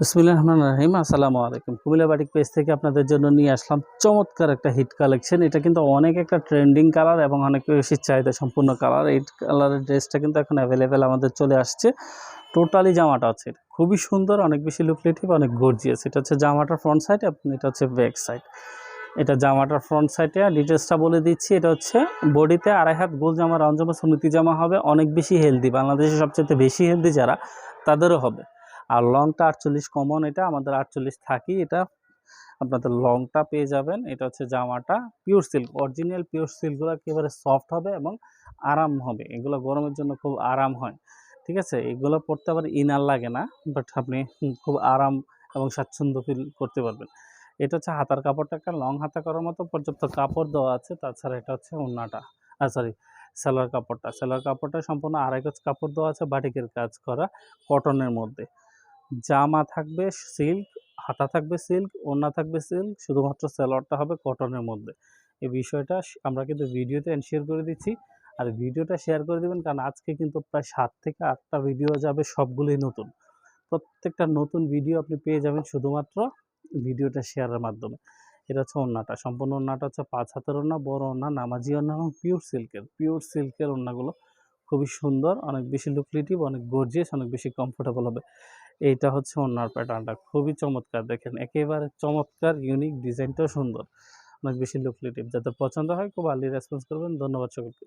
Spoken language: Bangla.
বিসমিল্লাহ রহমান রাহিম। আসসালামু আলাইকুম। কুমিল্লা বাটিক পেজ থেকে আপনাদের জন্য নিয়ে আসলাম চমৎকার একটা হিট কালেকশন এটা কিন্তু অনেক একটা ট্রেন্ডিং কালার এবং অনেক বেশি চাহিদা সম্পূর্ণ কালার এই কালারের ড্রেসটা কিন্তু এখন অ্যাভেলেবেল আমাদের চলে আসছে। টোটালি জামাটা আছে খুবই সুন্দর, অনেক বেশি লুকলেটিভ অনেক গর্জিয়াস এটা হচ্ছে জামাটার ফ্রন্ট সাইড এবং এটা হচ্ছে ব্যাক সাইড এটা জামাটার ফ্রন্ট সাইডে ডিটেলসটা বলে দিচ্ছি। এটা হচ্ছে বডিতে আড়াই হাত গোল জামা রাউন্ড জামা সুনীতি জামা হবে। অনেক বেশি হেলদি বাংলাদেশে সবচেয়ে বেশি হেলদি যারা, তাদেরও হবে। আর লংটা আটচল্লিশ কমন এটা, আমাদের আটচল্লিশ থাকি, এটা আপনাদের লংটা পেয়ে যাবেন, এটা হচ্ছে জামাটা পিওর সিল্ক অরিজিনাল পিওর সিল্কগুলো একেবারে সফট হবে এবং আরাম হবে, এগুলো গরমের জন্য খুব আরাম হয়, ঠিক আছে? এগুলো পরতে আবার ইনার লাগে না বাট আপনি খুব আরাম এবং স্বাচ্ছন্দ্য ফিল করতে পারবেন। এটা হচ্ছে হাতার কাপড়টা, একটা লং হাতা করার মতো পর্যাপ্ত কাপড় দেওয়া আছে, তাছাড়া এটা হচ্ছে ওড়নাটা আর সরি সেলোয়ার কাপড়টা সেলোয়ার কাপড়টা সম্পূর্ণ আড়াই গজ কাপড় দেওয়া আছে, বাটিকের কাজ করা কটনের মধ্যে। জামা থাকবে সিল্ক, হাতা থাকবে সিল্ক, ওড়না থাকবে সিল্ক, শুধুমাত্র সেলোয়ারটা হবে কটনের মধ্যে। এই বিষয়টা আমরা কিন্তু ভিডিওতে শেয়ার করে দিচ্ছি। আর ভিডিওটা শেয়ার করে দেবেন কারণ আজকে কিন্তু প্রায় সাত থেকে আটটা ভিডিও যাবে, সবগুলোই নতুন। প্রত্যেকটা নতুন ভিডিও আপনি পেয়ে যাবেন শুধুমাত্র ভিডিওটা শেয়ারের মাধ্যমে। এটা হচ্ছে ওড়নাটা। সম্পূর্ণ ওড়নাটা হচ্ছে পাঁচ হাতের ওড়না, বড় ওড়না, নামাজি ওড়না এবং পিওর সিল্কের পিওর সিল্কের ওড়নাগুলো খুবই সুন্দর, অনেক বেশি লুকলিটিভ অনেক গর্জিয়াস অনেক বেশি কমফোর্টেবল হবে। এইটা হচ্ছে ওনার প্যাটার্নটা খুবই চমৎকার, দেখেন একেবারে চমৎকার ইউনিক ডিজাইনটাও সুন্দর, অনেক বেশি লুকলিটিভ যাদের পছন্দ হয় খুব আর্লি রেসপন্স করবেন। ধন্যবাদ সকলকে।